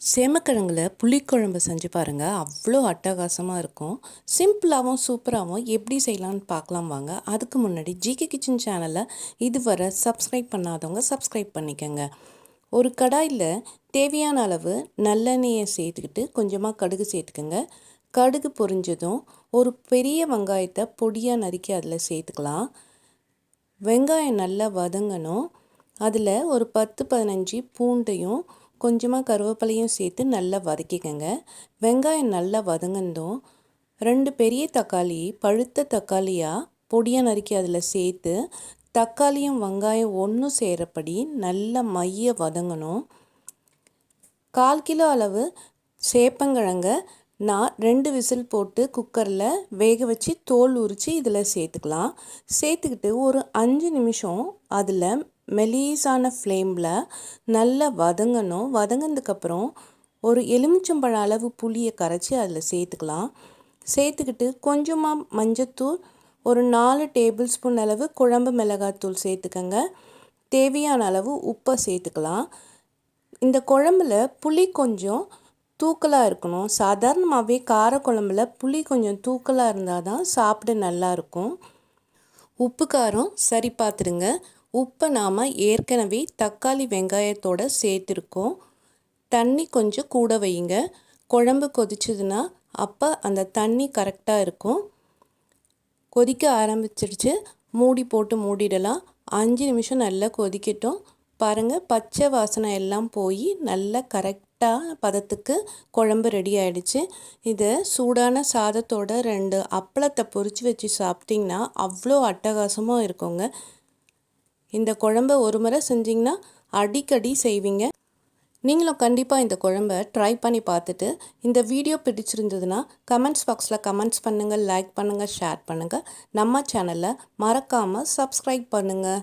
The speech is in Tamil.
சேமக்கிழங்குல புளிக்குழம்பு செஞ்சு பாருங்கள் அவ்வளோ அட்டகாசமாக இருக்கும். சிம்பிளாகவும் சூப்பராகவும் எப்படி செய்யலான்னு பார்க்கலாம் வாங்க. அதுக்கு முன்னாடி ஜிகே கிச்சன் சேனலை இதுவரை சப்ஸ்கிரைப் பண்ணாதவங்க சப்ஸ்கிரைப் பண்ணிக்கோங்க. ஒரு கடாயில் தேவையான அளவு நல்லெண்ணெயை சேர்த்துக்கிட்டு கொஞ்சமாக கடுகு சேர்த்துக்கோங்க. கடுகு பொரிஞ்சதும் ஒரு பெரிய வெங்காயத்தை பொடியாக நறுக்கி அதில் சேர்த்துக்கலாம். வெங்காயம் நல்லா வதங்கணும். அதில் ஒரு பத்து பதினஞ்சு பூண்டையும் கொஞ்சமாக கருவேப்பிலையும் சேர்த்து நல்லா வதக்கிக்கங்க. வெங்காயம் நல்லா வதங்கந்தோம் ரெண்டு பெரிய தக்காளி பழுத்த தக்காளியாக பொடியாக நறுக்கி அதில் சேர்த்து தக்காளியும் வெங்காயம் ஒன்றும் சேரப்படி நல்லா மைய வதங்கணும். கால் கிலோ அளவு சேப்பங்கிழங்க நான் ரெண்டு விசில் போட்டு குக்கரில் வேக வச்சு தோல் உரித்து இதில் சேர்த்துக்கலாம். சேர்த்துக்கிட்டு ஒரு அஞ்சு நிமிஷம் அதில் மெலீஸான ஃப்ளேமில் நல்லா வதங்கணும். வதங்கினதுக்கப்புறம் ஒரு எலுமிச்சம்பழ அளவு புளியை கரைச்சி அதில் சேர்த்துக்கலாம். சேர்த்துக்கிட்டு கொஞ்சமாக மஞ்சத்தூள் ஒரு நாலு டேபிள் ஸ்பூன் அளவு குழம்பு மிளகாத்தூள் சேர்த்துக்கங்க. தேவையான அளவு உப்பை சேர்த்துக்கலாம். இந்த குழம்புல புளி கொஞ்சம் தூக்கலாக இருக்கணும். சாதாரணமாகவே கார குழம்புல புளி கொஞ்சம் தூக்கலாக இருந்தால் தான் சாப்பிட நல்லாயிருக்கும் உப்பு காரம் சரி பார்த்துருங்க உப்பை நாம் ஏற்கனவே தக்காளி வெங்காயத்தோடு சேர்த்துருக்கோம். தண்ணி கொஞ்சம் கூட வையுங்க. குழம்பு கொதிச்சதுன்னா அப்போ அந்த தண்ணி கரெக்டாக இருக்கும். கொதிக்க ஆரம்பிச்சிடுச்சு மூடி போட்டு மூடிடலாம். அஞ்சு நிமிஷம் நல்லா கொதிக்கட்டும். பாருங்கள் பச்சை வாசனை எல்லாம் போய் நல்லா கரெக்டாக பதத்துக்கு குழம்பு ரெடி ஆகிடுச்சு இதை சூடான சாதத்தோட ரெண்டு அப்பளத்தை பொறிச்சு வச்சு சாப்பிட்டிங்கன்னா அவ்வளோ அட்டகாசமாக இருக்குங்க. இந்த குழம்ப ஒரு முறை செஞ்சிங்கன்னா அடிக்கடி செய்வீங்க. நீங்களும் கண்டிப்பாக இந்த குழம்ப ட்ரை பண்ணி பார்த்துட்டு இந்த வீடியோ பிடிச்சிருந்ததுன்னா கமெண்ட்ஸ் பாக்ஸில் கமெண்ட்ஸ் பண்ணுங்கள் லைக் பண்ணுங்கள் ஷேர் பண்ணுங்கள் நம்ம சேனலை மறக்காமல் சப்ஸ்கிரைப் பண்ணுங்கள்